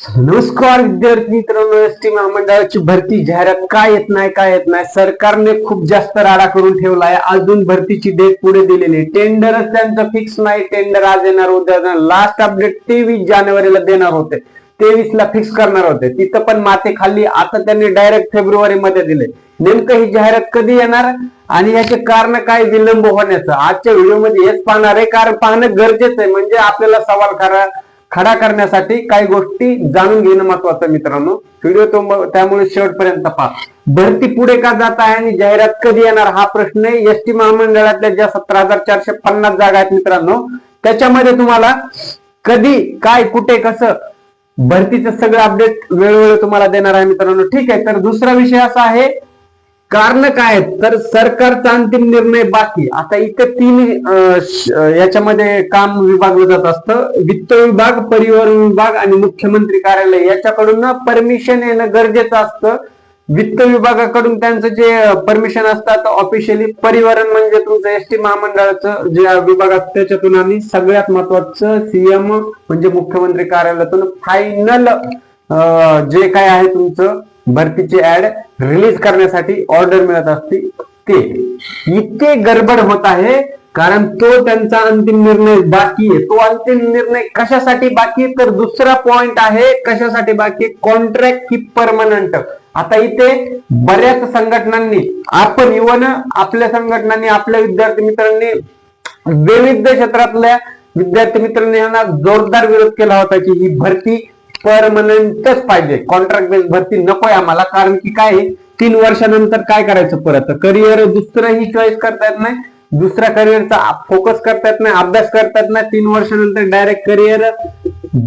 नमस्कार विद्यार्थी मित्रांनो एस टी महामंडळाची भरती जाहिरात काय येत नाही काय येत नाही? सरकारने खूप जास्त राडा करून ठेवलाय. अजून भरतीची डेट पुढे दिलेली टेंडरच त्यांचं फिक्स नाही टेंडर आज येणार उद्या लास्ट अपडेट तेवीस जानेवारीला देणार होते. तेवीस ला फिक्स करणार होते. तिथं पण माते खाल्ली. आता त्यांनी डायरेक्ट फेब्रुवारी मध्ये दिले. नेमकं ही जाहिरात कधी येणार? आणि याचे कारण काय? विलंब होण्याचं. आजच्या व्हिडिओमध्ये हेच पाहणार आहे. कारण पाहणं गरजेचं आहे. म्हणजे आपल्याला सवाल करा. खडा करण्यासाठी काही गोष्टी जाणून घेणं महत्वाचं मित्रांनो. व्हिडिओ तो त्यामुळे शेवटपर्यंत पहा. भरती पुढे का जात आहे आणि जाहिरात कधी येणार? हा प्रश्न एस टी महामंडळातल्या ज्या सतरा हजार चारशे पन्नास जागा आहेत मित्रांनो त्याच्यामध्ये तुम्हाला कधी काय कुठे कसं भरतीचं सगळं अपडेट वेळोवेळी तुम्हाला देणार आहे मित्रांनो. ठीक आहे तर दुसरा विषय असा आहे कारण काय? आहेत? तर सरकारचा अंतिम निर्णय बाकी आता इथे तीन याच्यामध्ये काम विभागलं जात असतं. वित्त विभाग परिवहन विभाग आणि मुख्यमंत्री कार्यालय याच्याकडून ना परमिशन येणं गरजेचं असतं. वित्त विभागाकडून त्यांचं जे परमिशन असतात ऑफिशियली परिवहन म्हणजे तुमचं एस टी महामंडळाचं जे विभाग असतं त्याच्यातून आणि सगळ्यात महत्वाचं सीएम म्हणजे मुख्यमंत्री कार्यालयातून फायनल जे काय आहे तुमचं भरतीची ऍड रिलीज करण्यासाठी ऑर्डर मिळत असते. ते इतके गडबड होत आहे कारण तो त्यांचा अंतिम निर्णय बाकी आहे. तो अंतिम निर्णय कशासाठी बाकी आहे? तर दुसरा पॉइंट आहे कशासाठी बाकी कॉन्ट्रॅक्ट की परमनंट आता इथे बऱ्याच संघटनांनी आपण इवन आपल्या संघटनांनी आपल्या विद्यार्थी मित्रांनी विविध क्षेत्रातल्या विद्यार्थी मित्रांनी यांना जोरदार विरोध केला होता की ही भरती परमनंटच पाहिजे. कॉन्ट्रॅक्ट बेस भरती नकोय आम्हाला कारण की काय तीन वर्षानंतर काय करायचं परत? करिअर दुसरंही चॉईस करता येत नाही. दुसऱ्या करिअरचा फोकस करता येत नाही अभ्यास करता येत नाही. तीन वर्षानंतर डायरेक्ट करिअर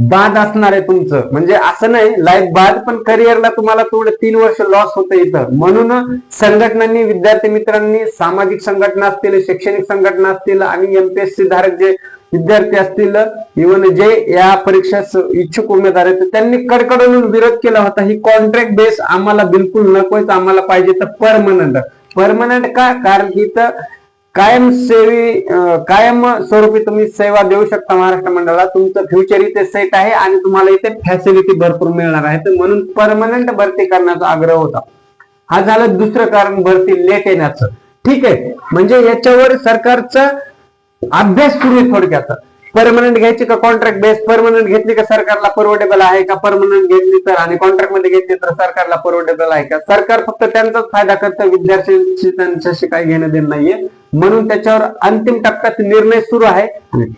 बाद असणार आहे तुमचं. म्हणजे असं नाही लाईफ बाद पण करिअरला तुम्हाला थोडं तीन वर्ष लॉस होतं इथं. म्हणून संघटनांनी विद्यार्थी मित्रांनी सामाजिक संघटना असतील शैक्षणिक संघटना असतील आणि एमपीएससी धारक जे विद्यार्थी असतील इव्हन जे या परीक्षा इच्छुक उमेदवार आहेत त्यांनी कडकडून विरोध केला होता. ही कॉन्ट्रॅक्ट बेस आम्हाला बिलकुल नकोच आम्हाला पाहिजे तर परमनंट परमनंट का? कारण की तर कायमसेवी कायम स्वरूपी तुम्ही सेवा देऊ शकता महाराष्ट्र मंडळाला. तुमचं फ्युचर इथे सेट आहे आणि तुम्हाला इथे फॅसिलिटी भरपूर मिळणार आहे. तर म्हणून परमनंट भरती करण्याचा आग्रह होता. हा झालं दुसरं कारण भरती लेट येण्याचं. ठीक आहे. म्हणजे याच्यावर सरकारचं अभ्यास सुरू आहे थोडक्यात. परमनंट घ्यायची का कॉन्ट्रॅक्ट बेस परमनंट घेतली का सरकारला परवडेबल आहे का परमनंट घेतली तर आणि कॉन्ट्रॅक्टमध्ये घेतली तर सरकारला परवडेबल आहे का? सरकार फक्त त्यांचाच फायदा करतं विद्यार्थ्यांशी त्यांच्याशी काही घेणं देणं नाहीये. म्हणून त्याच्यावर अंतिम टप्प्यात निर्णय सुरू आहे.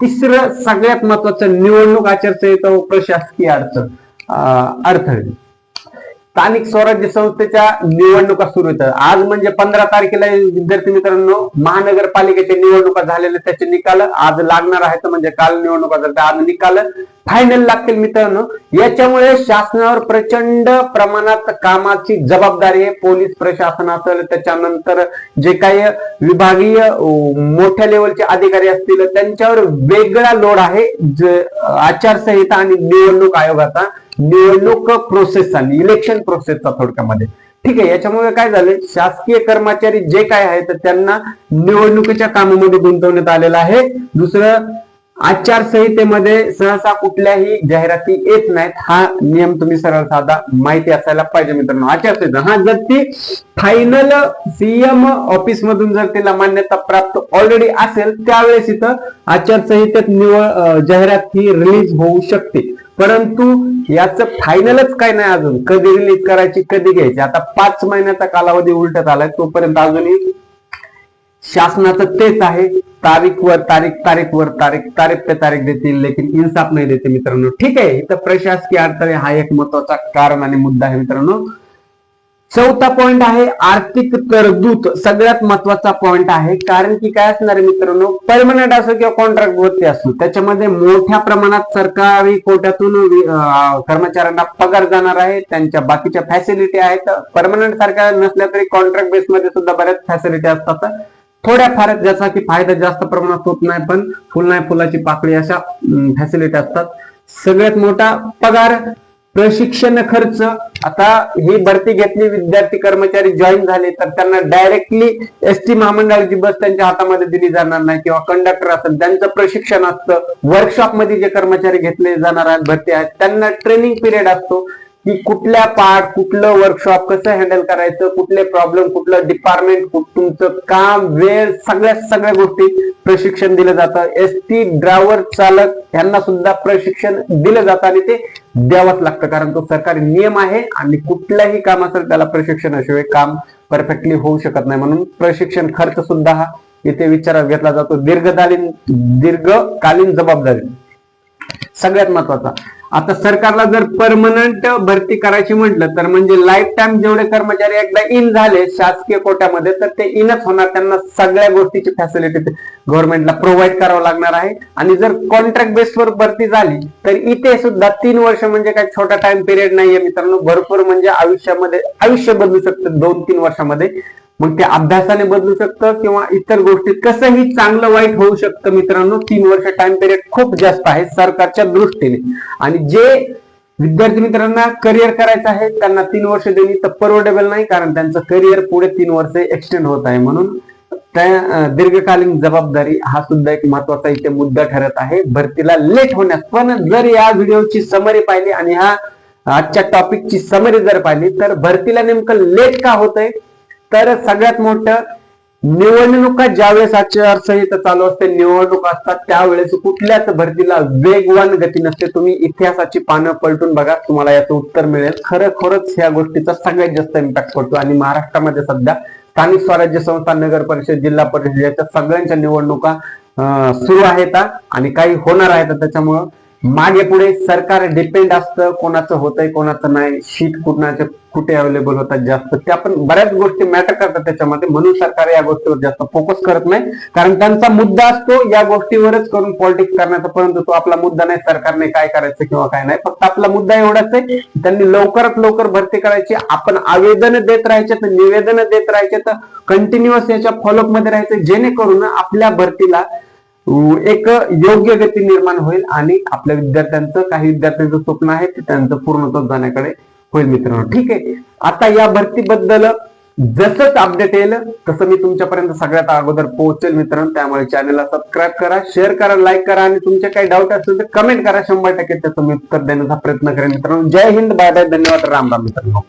तिसरं सगळ्यात महत्वाचं निवडणूक आचारसंहिता व प्रशासकीय अडचण अडथळे. स्थानिक स्वराज्य संस्थेच्या निवडणुका सुरू होतात आज म्हणजे पंधरा तारखेला विद्यार्थी मित्रांनो महानगरपालिकेच्या निवडणुका झालेल्या त्याचे निकाल आज लागणार आहेत. म्हणजे काल निवडणुका झाल्या. आज निकाल फायनल लागतील मित्रांनो. याच्यामुळे शासनावर प्रचंड प्रमाणात कामाची जबाबदारी आहे. पोलीस प्रशासन असेल त्याच्यानंतर जे काही विभागीय मोठ्या लेवलचे अधिकारी असतील त्यांच्यावर वेगळा लोड आहे. आचारसंहिता आणि निवडणूक आयोगाचा निवडणूक प्रोसेसचा इलेक्शन प्रोसेसचा थोडक्यामध्ये. ठीक आहे याच्यामुळे काय झालं शासकीय कर्मचारी जे काय आहेत त्यांना निवडणुकीच्या कामामध्ये गुंतवण्यात आलेलं आहे. दुसरं आचारसंहितेमध्ये सहसा कुठल्याही जाहिराती येत नाहीत. हा नियम तुम्ही सरळ साधा माहिती असायला पाहिजे मित्रांनो. आचारसंहिता. हा जर ती फायनल सीएम ऑफिस मधून जर तिला मान्यता प्राप्त ऑलरेडी असेल त्यावेळेस इथं आचारसंहितेत निवळ जाहिरात ही रिलीज होऊ शकते. परंतु याचं फायनलच काय नाही अजून. कधी रिलीज करायची कधी घ्यायची? आता पाच महिन्याचा कालावधी उलटत आलाय तोपर्यंत अजूनही शासनाचं तेच आहे. तारीख वर तारीख तारीख वर तारीख तारीख पे तारीख देतील लेकिन इन्साफ नाही देते मित्रांनो. ठीक आहे इथं प्रशासकीय अडथळे हा एक महत्त्वाचा कारण आणि मुद्दा आहे मित्रांनो. चौथा पॉइंट आहे आर्थिक तरतूद सगळ्यात महत्त्वाचा पॉइंट आहे. कारण की काय असणार आहे मित्रांनो परमनंट असो किंवा कॉन्ट्रॅक्ट वरती असो त्याच्यामध्ये मोठ्या प्रमाणात सरकारी कोट्यातून कर्मचाऱ्यांना पगार जाणार आहे. त्यांच्या बाकीच्या फॅसिलिटी आहेत. परमनंट सारख्या नसल्या तरी कॉन्ट्रॅक्ट बेस मध्ये सुद्धा बऱ्याच फॅसिलिटी असतात. थोड्याफार ज्याचा की फायदा जास्त प्रमाणात होत नाही पण फुल नाही फुलाची पाकळी अशा फॅसिलिटी असतात. सगळ्यात मोठा पगार प्रशिक्षण खर्च. आता ही भरती घेतली विद्यार्थी कर्मचारी जॉईन झाले तर त्यांना डायरेक्टली एस टी महामंडळाची बस त्यांच्या हातामध्ये दिली जाणार नाही किंवा कंडक्टर असेल त्यांचं प्रशिक्षण असतं. वर्कशॉपमध्ये जे कर्मचारी घेतले जाणार आहेत भरती आहेत त्यांना ट्रेनिंग पिरियड असतो. की कुठल्या पार्ट कुठलं वर्कशॉप कसं हँडल करायचं कुठले प्रॉब्लेम कुठलं डिपार्टमेंट तुमचं काम वेळ सगळ्या सगळ्या गोष्टी प्रशिक्षण दिलं जातं. एस टी ड्रायव्हर चालक यांना सुद्धा प्रशिक्षण दिलं जातं आणि ते द्यावंच लागतं. कारण तो सरकारी नियम आहे आणि कुठल्याही काम असेल त्याला प्रशिक्षणाशिवाय काम परफेक्टली होऊ शकत नाही. म्हणून प्रशिक्षण खर्च सुद्धा हा इथे विचारात घेतला जातो. दीर्घकालीन दीर्घकालीन जबाबदारी. सगळ्यात महत्त्वाचा. आता सरकारला जर परमनंट भरती करायची म्हटलं तर म्हणजे लाईफ टाइम जेवढे कर्मचारी एकदा इन झाले शासकीय कोट्यामध्ये तर ते इनच होणार. त्यांना सगळ्या गोष्टीची फॅसिलिटी गव्हर्नमेंटला प्रोव्हाइड करावं लागणार आहे. आणि जर कॉन्ट्रॅक्ट बेसवर भरती झाली तर इथे सुद्धा तीन वर्ष म्हणजे काही छोटा टाइम पिरियड नाहीये मित्रांनो. भरपूर म्हणजे आयुष्यामध्ये आयुष्य बदलू शकतं दोन तीन वर्षामध्ये. मग ते अभ्यासाने बदलू शकतं किंवा इतर गोष्टी कसंही चांगलं वाईट होऊ शकतं मित्रांनो तीन वर्ष टाइम पिरियड खूप जास्त आहे सरकारच्या दृष्टीने. आणि जे विद्यार्थी मित्रांना करिअर करायचं आहे त्यांना तीन वर्ष देणे तर परवडेबल नाही कारण त्यांचं करिअर पुढे तीन वर्ष एक्सटेंड होत आहे. म्हणून त्या दीर्घकालीन जबाबदारी हा सुद्धा एक महत्त्वाचा इथे मुद्दा ठरत आहे. भरतीला लेट होण्यास पण जर या व्हिडिओची समरी पाहिली आणि ह्या आजच्या टॉपिकची समरी जर पाहिली तर भरतीला नेमकं लेट का होतंय? तर सगळ्यात मोठं निवडणुका ज्यावेळेस आचारसंहिता चालू असते निवडणूक असतात त्यावेळेस कुठल्याच भरतीला वेगवान गती नसते. तुम्ही इतिहासाची पानं पलटून बघा तुम्हाला याचं उत्तर मिळेल. खरं खरंच ह्या गोष्टीचा सगळ्यात जास्त इम्पॅक्ट पडतो. आणि महाराष्ट्रामध्ये सध्या स्थानिक स्वराज्य संस्था नगर परिषद जिल्हा परिषद याच्या सगळ्यांच्या निवडणुका अं, सुरू आहेत आणि काही होणार आहेत त्याच्यामुळं मागे पुढे सरकार डिपेंड असतं कोणाचं होतंय कोणाचं नाही. शीट कुणाचे कुठे अवेलेबल होतात जास्त. त्या पण बऱ्याच गोष्टी मॅटर करतात त्याच्यामध्ये. म्हणून सरकार या गोष्टीवर जास्त फोकस करत नाही. कारण त्यांचा मुद्दा असतो या गोष्टीवरच करून पॉलिटिक्स करण्याचा. परंतु तो आपला मुद्दा नाही सरकारने काय करायचं किंवा काय नाही. फक्त आपला मुद्दा एवढाच आहे त्यांनी लवकरात लवकर भरती करायची. आपण आवेदन देत राहायचे तर निवेदन देत राहायचे तर कंटिन्युअस याच्या फॉलोअपमध्ये राहायचं. जेणेकरून आपल्या भरतीला एक योग्य गती निर्माण होईल आणि आपल्या विद्यार्थ्यांचं काही विद्यार्थ्यांचं स्वप्न आहे ते त्यांचं पूर्णत्व जाण्याकडे होईल मित्रांनो. ठीक आहे? आता या भरतीबद्दल जसंच अपडेट येईल तसं मी तुमच्यापर्यंत सगळ्यात अगोदर पोहोचेल मित्रांनो. त्यामुळे चॅनलला सबस्क्राईब करा शेअर करा लाईक करा आणि तुमचे काही डाऊट असेल तर कमेंट करा. शंभर टक्के त्याचं मी उत्तर देण्याचा प्रयत्न करेन मित्रांनो. जय हिंद बाय बाय धन्यवाद. राम राम मित्रांनो.